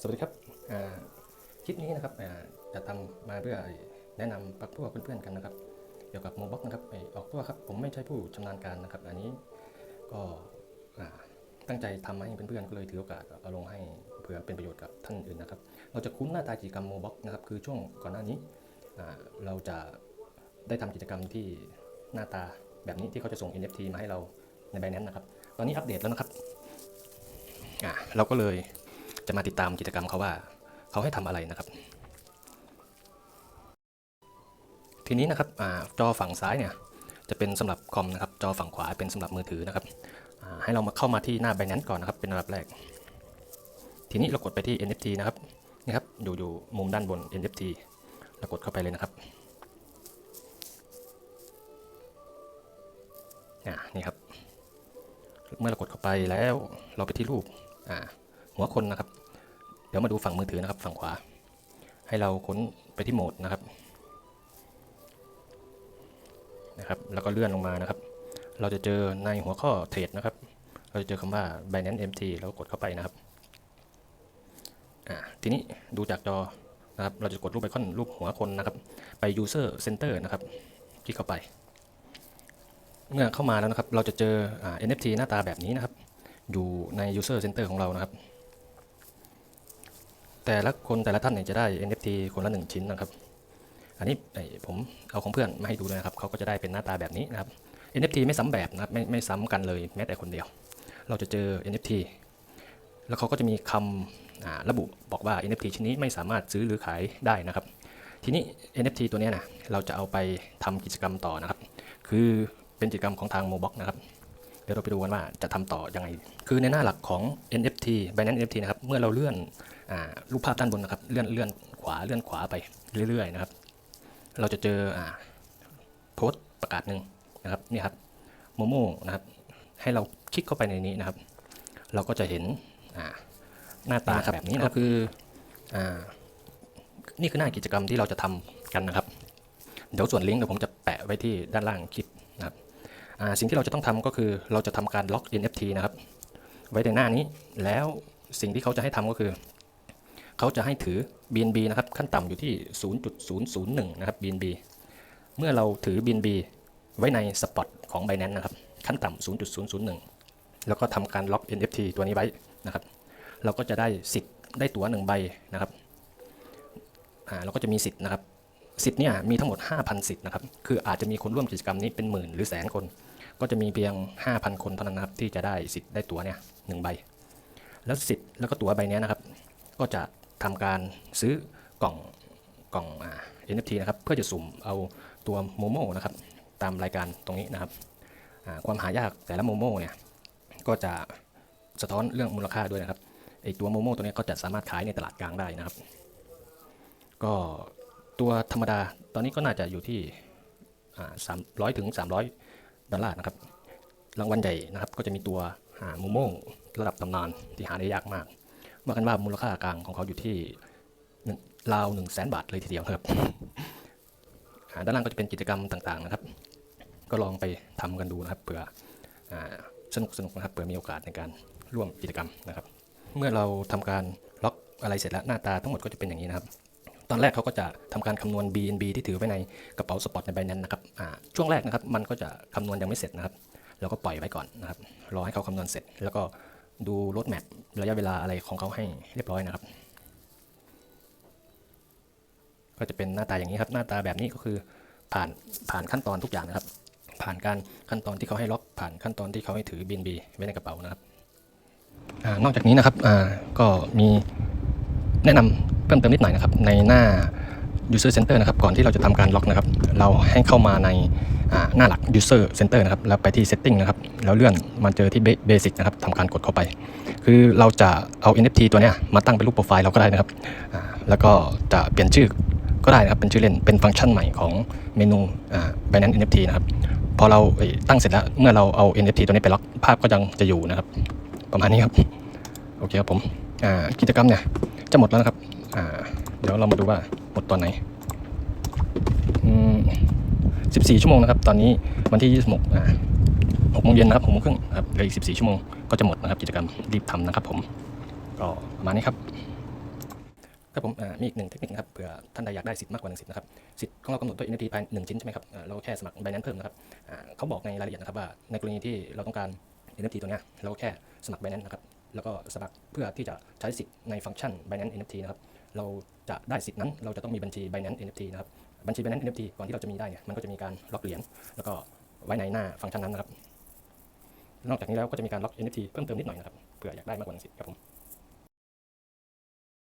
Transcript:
สวัสดีครับคลิปนี้นะครับจะทำมาเพื่อแนะนำปักพวกเพื่อนๆกันนะครับ เกี่ยวกับโมบ็อกนะครับออกตัวครับผมไม่ใช่ผู้ชำนาญการนะครับ อันนี้ก็ตั้งใจทำมาให้เพื่อนๆก็เลยถือโอกาสเอาลงให้เผื่อเป็นประโยชน์กับท่านอื่นนะครับ เราจะคุ้นหน้าตากิจกรรมโมบ็อกนะครับ คือช่วงก่อนหน้านี้เราจะได้ทำกิจกรรมที่หน้าตาแบบนี้ที่เขาจะส่ง NFT มาให้เราในใบนั้นนะครับ ตอนนี้อัปเดตแล้วนะครับเราก็เลย จะมาติดตามกิจกรรมเขาว่า เขาให้ทำอะไรนะครับ ทีนี้นะครับอจอฝั่งซ้ายเนี่ยจะเป็นสำหรับคอมนะครับ จอฝั่งขวาเป็นสำหรับมือถือนะครับให้เรามาเข้ามาที่หน้า Binance ก่อนนะครับ เป็นอันดับแรก ทีนี้เรากดไปที่ NFT นะครับนี่ครับอยู่อยู่มุมด้านบน NFT เรากดเข้าไปเลยนะครับนี่ครับ เมื่อเรากดเข้าไปแล้วเราไปที่รูปหัวคนนะครับ เดี๋ยวมาดูฝั่งมือถือนะครับฝั่งขวา ให้เราค้นไปที่โหมดนะครับนะครับแล้วก็เลื่อนลงมานะครับ เราจะเจอในหัวข้อเทรดนะครับ เราจะเจอคำว่า Binance MT แล้วกดเข้าไปนะครับทีนี้ดูจากจอนะครับเราจะกดรูปไอคอนรูปหัวคนนะครับ ไป User Center นะครับคลิกเข้าไป เมื่อเข้ามาแล้วนะครับ เราจะเจออ NFT หน้าตาแบบนี้นะครับ อยู่ใน User Center ของเรานะครับ แต่ละคนแต่ละท่านเนี่ยจะได้ NFT คนละหนึ่งชิ้นนะครับ อันนี้ผมเอาของเพื่อนมาให้ดูเลยนะครับเขาก็จะได้เป็นหน้าตาแบบนี้นะครับ NFT ไม่ซ้ำแบบนะครับไม่ไม่ซ้ำกันเลยแม้แต่คนเดียว เราจะเจอ NFT แล้วเขาก็จะมีคำระบุบอกว่า NFT ชิ้นนี้ไม่สามารถซื้อหรือขายได้นะครับ ทีนี้ NFT ตัวนี้นะเราจะเอาไปทำกิจกรรมต่อนะครับ คือเป็นกิจกรรมของทางโมบ็อกนะครับ ดี๋ยวเราไปดูกันว่าจะทำต่อยังไง คือในหน้าหลักของ NFT Binance NFT นะครับ เมื่อเราเลื่อนอ่ารูปภาพด้านบนนะครับ เลื่อนเลื่อนขวาเลื่อนขวาไปเรื่อยๆนะครับ เราจะเจออ่าโพสต์ประกาศหนึ่งนะครับนี่ครับโมโมนะครับ ให้เราคลิกเข้าไปในนี้นะครับ เราก็จะเห็นอ่าหน้าตาแบบนี้นะครับคืออ่านี่คือหน้ากิจกรรมที่เราจะทำกันนะครับ เดี๋ยวส่วนลิงก์เดี๋ยวผมจะแปะไว้ที่ด้านล่างคลิปนะครับอ่า สิ่งที่เราจะต้องทำก็คือเราจะทำการล็อก NFT นะครับ ไว้ในหน้านี้แล้วสิ่งที่เขาจะให้ทำก็คือ เขาจะให้ถือ BNB นะครับ ขั้นต่ำอยู่ที่ 0.001 นะครับ BNB เมื่อเราถือ BNB ไว้ในสปอตของ Binance นะครับ ขั้นต่ำ0.001 แล้วก็ทำการล็อก NFT ตัวนี้ไว้นะครับ เราก็จะได้สิทธิ์ได้ตั๋วหนึ่งใบนะครับเราก็จะมีสิทธิ์นะครับสิทธิ์เนี่ยมีทั้งหมด 5,000 สิทธิ์นะครับ คืออาจจะมีคนร่วมกิจกรรมนี้เป็นหมื่นหรือแสนคน ก็จะมีเพียง 5,000 คนเท่านั้นนะครับที่จะได้สิทธิ์ได้ตั๋วเนี่ยหนึ่งใบ แล้วสิทธิ์แล้วก็ตั๋วใบเนี้ยนะครับ ก็จะทำการซื้อกล่องกล่องอ่า NFT นะครับเพื่อจะสุ่มเอาตัวโมโมนะครับตามรายการตรงนี้นะครับความหายากแต่ละโมโมเนี่ยก็จะสะท้อนเรื่องมูลค่าด้วยนะครับไอตัวโมโมตัวเนี้ยก็จะสามารถขายในตลาดกลางได้นะครับ ก็ตัวธรรมดาตอนนี้ก็น่าจะอยู่ที่สามร้อยถึงสามร้อย ดอลลาร์นะครับ รางวัลใหญ่นะครับ ก็จะมีตัวหาโมโมระดับตำนานที่หาได้ยากมากว่ากันว่ามูลค่ากลางของเขาอยู่ที่ราวหนึ่งแสนบาทเลยทีเดียวครับอ่าด้านล่างก็จะเป็นกิจกรรมต่างๆนะครับ ก็ลองไปทำกันดูนะครับเผื่ออสนุกสนุกนะครับเผื่อมีโอกาสในการร่วมกิจกรรมนะครับ เมื่อเราทำการล็อกอะไรเสร็จแล้วหน้าตาทั้งหมดก็จะเป็นอย่างนี้นะครับ ตอนแรกเขาก็จะทำการคำนวณ BNB ที่ถือไว้ในกระเป๋าสปอตในใบนั้นนะครับช่วงแรกนะครับมันก็จะคำนวณยังไม่เสร็จนะครับเราก็ปล่อยไว้ก่อนนะครับรอให้เขาคำนวณเสร็จ แล้วก็ดูรถแมประยะเวลาอะไรของเขาให้เรียบร้อยนะครับ ก็จะเป็นหน้าตาอย่างนี้ครับหน้าตาแบบนี้ก็คือผ่านผ่านขั้นตอนทุกอย่างนะครับ ผ่านการขั้นตอนที่เขาให้ล็อกผ่านขั้นตอนที่เขาให้ถือ BNB ไว้ในกระเป๋านะครับอนอกจากนี้นะครับก็มีแนะนำ เพิ่มเติมนิดหน่อยนะครับในหน้า user center นะครับก่อนที่เราจะทำการล็อกนะครับ เราให้เข้ามาในหน้าหลัก user center นะครับแล้วไปที่ setting นะครับแล้วเลื่อนมาเจอที่ basic นะครับทำการกดเข้าไป คือเราจะเอา NFT ตัวเนี้ยมาตั้งเป็นรูปโปรไฟล์เราก็ได้นะครับแล้วก็จะเปลี่ยนชื่อก็ได้นะครับเป็นชื่อเล่นเป็นฟังก์ชันใหม่ของเมนู Binance NFT นะครับพอเราตั้งเสร็จแล้วเมื่อเราเอา NFT ตัวนี้ไปล็อกภาพก็ยังจะอยู่นะครับ ประมาณนี้ครับ โอเคครับผมกิจกรรมเนี่ยจะหมดแล้วนะครับ อ่า เดี๋ยวเรามาดูว่าหมดตอนไหนอืม14ชั่วโมงนะครับ ตอนนี้วันที่26อ่า6โมงเย็นนะครับ6โมงครึ่งครับเหลืออีก14ชั่วโมงก็จะหมดนะครับกิจกรรมรีบทำนะครับ ผม ก็ประมาณนี้ครับครับผมอ่ามีอีกหนึ่งเทคนิคนะครับเผื่อท่านใดอยากได้สิทธิ์มากกว่าหนึ่งสิทธิ์นะครับสิทธิ์ของเรากำหนดด้วย NFT ภายในหนึ่งชิ้นใช่ไหมครับอ่าเราแค่สมัคร Binance เพิ่มนะครับอ่าเขาบอกในรายละเอียดนะครับว่าในกรณีที่เราต้องการ NFT ตัวเนี้ยเราแค่สมัคร Binance นะครับแล้วก็สมัครเพื่อที่จะใช้สิทธิ์ในฟังก์ชัน Binance NFT นะครับ เราจะได้สิทธิ์นั้น เราจะต้องมีบัญชี Binance NFT นะครับบัญชี Binance NFT ก่อนที่เราจะมีได้เนี่ยมันก็จะมีการล็อกเหรียญแล้วก็ไว้ในหน้าฟังก์ชันนั้นนะครับ นอกจากนี้แล้วก็จะมีการล็อก NFT เพิ่มเติมนิดหน่อยนะครับเผื่ออยากได้มากกว่าหนึ่งสิทธิ์ครับผม